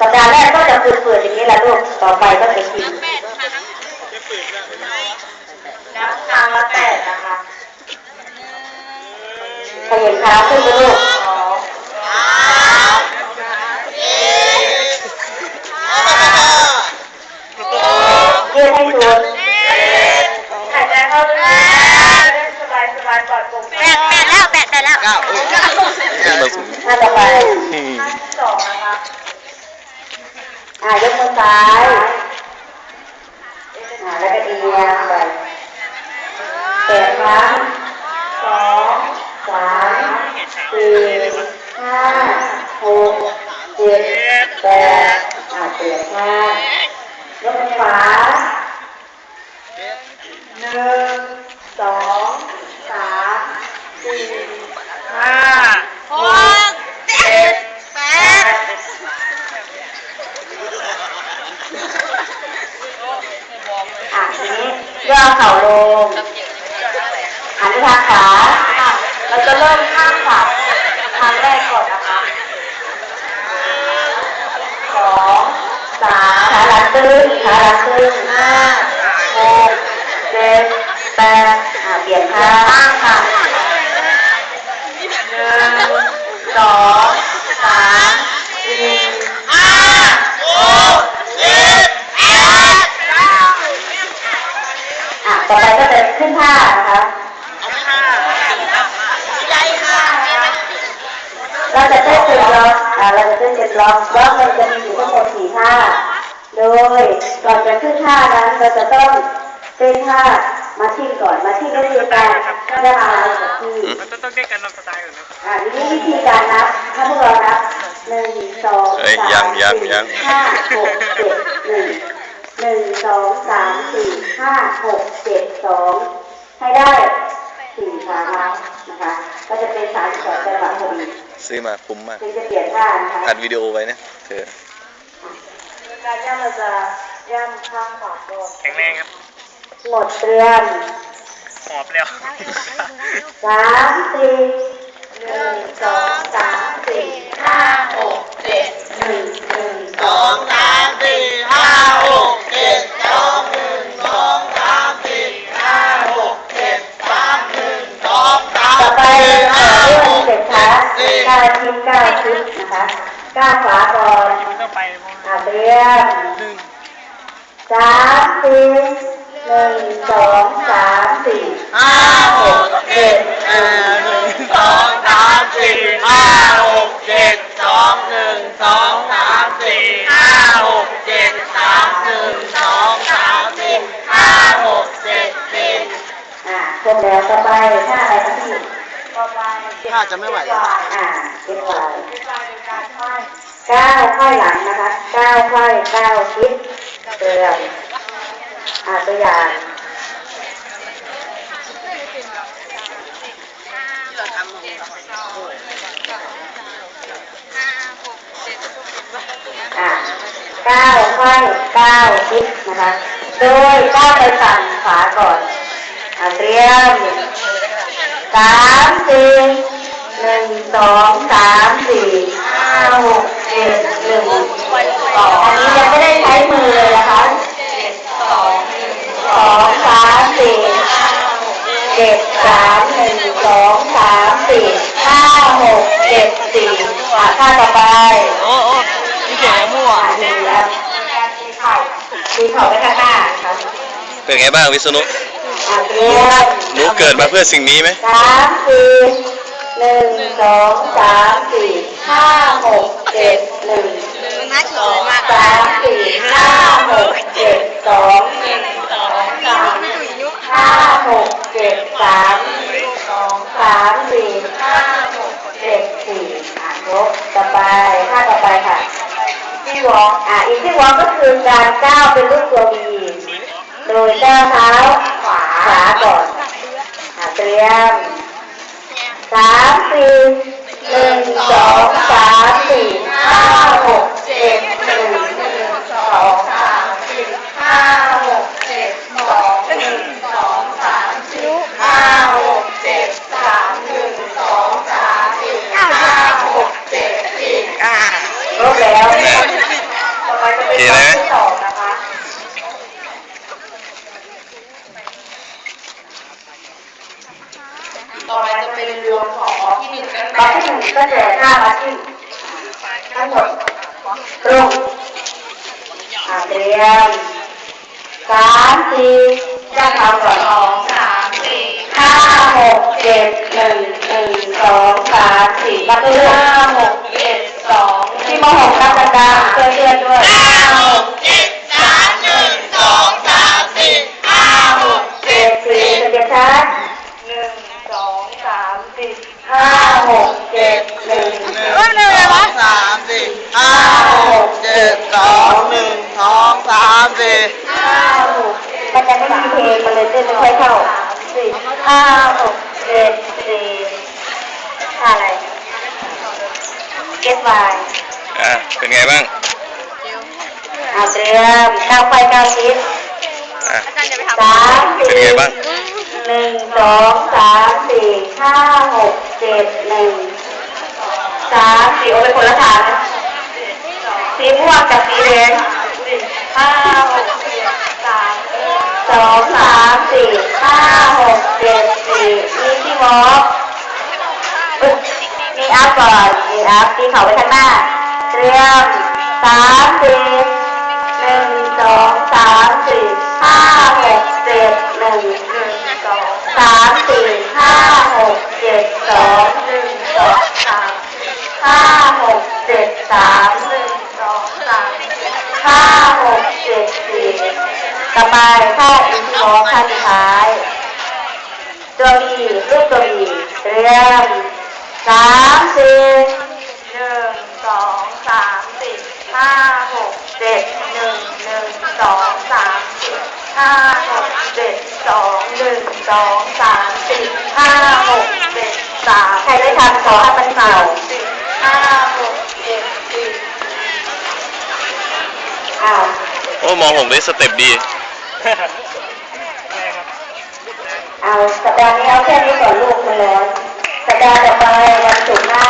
สัปดาห์แรกก็จะฝืดๆอย่างนี้แหละลูก ต่อไปก็จะชินนับครั้งละแปดนะคะขยันเท้าขึ้นไปลูกสองยืดให้สุดหายใจเข้าลึกๆสบายสบายๆปลอดโปร่งแปดแปดแล้วแปดแปดแล้วเก้าเอ้ยขึ้นมาสูงท่าต่อไปนี่ท่าที่สองนะคะ อ่ายกมือซ้ายอ่าแล้วก็เอียงไปแปดครั้งสองสามสี่ห้าหกเจ็ดแปดอ่าเปลี่ยนข้างยกมือขวา หนึ่งสองสามสี่ห้า หกเจ็ดแปด อะทีนี้ย่อเข่าลงหันไปทางขา ค่ะเราจะเริ่มข้างขวาครั้งแรกก่อนนะคะ สองสามขาหลังตึง ขาหลังตึงห้าหกเจ็ดแปดอะเปลี่ยนข้างค่ะหนึ่งสองสามสี่ห้าหกเจ็ดแปดเก้าอะต่อไปก็จะขึ้นท่านะคะใจค่ะเราจะเต้นเป็นล็อกอ่าเราจะเต้นเป็นล็อกล็อกมันจะมีอยู่ทั้งหมดสี่ท่า โดยก่อนจะขึ้นท่านั้นเราจะต้องเต้นท่ามาทิ้งก่อนมาทิ้งก็คือการได้มาอะไรกับที่มันต้องต้องเรียกกันตามสไตล์ก่อนนะอ่าทีนี้วิธีการนับถ้าพวกเรานับหนึ่งสองเอ้ยสายัมงยังสี่ยังห้าหกเจ็ดหนึ่งหนึ่งสองสามสี่ห้าหกเจ็ดสองให้ได้สี่ครั้งนะคะ ก็จะเป็นสามสิบสองจังหวะพอดีซื้อมาคุ้มมากถึงจะเปลี่ยนท่านะคะอัดวิดีโอไว้นะเธอ การย่ำเราจะย่ำข้างขวาก่อนแข็งแรงครับ หมดเตรียมหอบแล้วสามสี่หนึ่งสองสามสี่ห้าหกเจ็ดหนึ่งหนึ่งสองสามสี่ห้าหกเจ็ดสองหนึ่งสองสามสี่ห้าหกเจ็ดสามหนึ่งสองสามต่อไปสี่เอ่ห้าอหเรื่องกเสร็จช้าก้าวทิ้งก้าวทิ้งนะคะก้าวขวาก่อน รียมหนึ่งสามสี่หนึ่งสองสามสี่ห้าหกเจ็ดแปดหนึ่งสองสามสี่ห้าหกเจ็ดสองหนึ่งสองสามสี่ห้าหกเจ็ดสามหนึ่งสองสามสี่ห้าหกเจ็ดสิบอ่าครบแล้วต่อไปท่าอะไรคะพี่ต่อไปถ้าจะไม่ไหวกว่าอ่าเป็นไหว ก้าวค่อยหลังนะคะก้าวค่อยก้าวชิดเตรียมอ่าตัวอย่างอะก้าวค่อยก้าวชิดนะคะ โดยก้าวไปฝั่งขวาก่อนเตรียมสามสี่ หนึ่งสองสามสี่ห้าหกเจ็ดหนึ่งสองอันนี้ยังไม่ได้ใช้มือเลยนะคะสองสามสี่เจ็ดสามหนึ่งสองสามสี่ห้าหกเจ็ดสี่อะท่าต่อไปโอ้โอ้พี่เจ๋งมั่วดีแล้วการตีเข่าตีข่าไปข้างหน้าครับเป็นไงบ้างวิษณุหนูเกิดมาเพื่อสิ่งนี้ไหมสามสี่ หนึ่งสองสามสี่ห้าหกเจ็ดหนึ่งมาเฉยมากสามสี่ห้าหกเจ็ดสองหนึ่งสองสามห้าหกเจ็ดสามสองสามสี่ห้าหกเจ็ดสี่อะครบต่อไปท่าต่อไปค่ะที่วอลอะอีกที่วอลกก็คือการก้าวเป็นรูปตัววีโดยก้าวเท้าขวาขวาก่อนอะเตรียม สามสี่หนึ่งสองสามสี่ห้าหกเจ็ดหนึ่งหนึ่งสองสามสี่ห้าหกเจ็ดสองหนึ่งสองสามสี่ห้าหกเจ็ดสามหนึ่งสองสามสี่ห้าหกเจ็ดสี่ อ่า ครบแล้ว แน่ ไปจะเป็น โอเค ข้อ นะ ที่สองนะคะ ต่อไปจะเป็นรวมของข้อที่หนึ่งกัน ข้อที่หนึ่งก็จะหน้ามาที่ทั้งหมดตรงเตรียมสามสี่ด้าเท้าก่อนสองสามสี่ห้าหกเจ็ดหนึ่งหนึ่งสองสามสี่มาเรื่อยห้าหกเจ็ดสองที่มหกนับดังๆเพื่อนด้วย หกเจ็ดสามหนึ่งสองสามสี่ห้าหก เจ็ดสี่เจ็ดชัด หนึ่งสองสามสี่ ห้าหกเจ็ดหนึ่ง หนึ่งสองสามสี่ห้าหกเจ็ดสองหนึ่งสองสามสี่ ห้าหกมันยังไม่มีเพลงมันเลยเต้นไม่ค่อยเข้า สี่ห้าหกเจ็ดสี่ท่าอะไรเก็ตไวอะเป็นไงบ้างอาเตรียมก้าวไปก้าวคิดอะสามสี่เป็นไงบ้างหนึ่งสองสามสี่ห้าหกเจ็ดหนึ่งสามสี่โอ้เป็นคนละทางนะสีม่วงกับสีแดงห้าหกเจ็ดสามสองสาม สี่ห้าหกเจ็ดสี่มีที่มอบอุ๊ยมีอัพก่อนมีอัพที่เขาไปข้างหน้าเตรียมสามสี่หนึ่งสองสามสี่ห้าหกเจ็ดหนึ่งหนึ่งสองสามสี่ห้าหกเจ็ดสองหนึ่งสองสามห้าหกเจ็ดสามหนึ่งสองสามห้าหกเจ็ดสี่ต่อไป ขอินทรีย์ขั้นสุดท้าย ตัวบีรูปตัวบีเรียมสามสี่หนึ่งสองสามสี่ห้าหกเจ็ดหนึ่งหนึ่งสองสามสี่ห้าหกเจ็ดสองหนึ่งสองสามสี่ห้าหกเจ็ดสามใครได้ทำขอให้มันเป่าห้าหกเจ็ดสี่อ้าวโอ้มองหกได้สเต็ปดี เอาสัปดาห์นี้เอาแค่นี้ก่อนลูกมันร้อนสัปดาห์ต่อไปวันศุกร์หน้านะคะเรา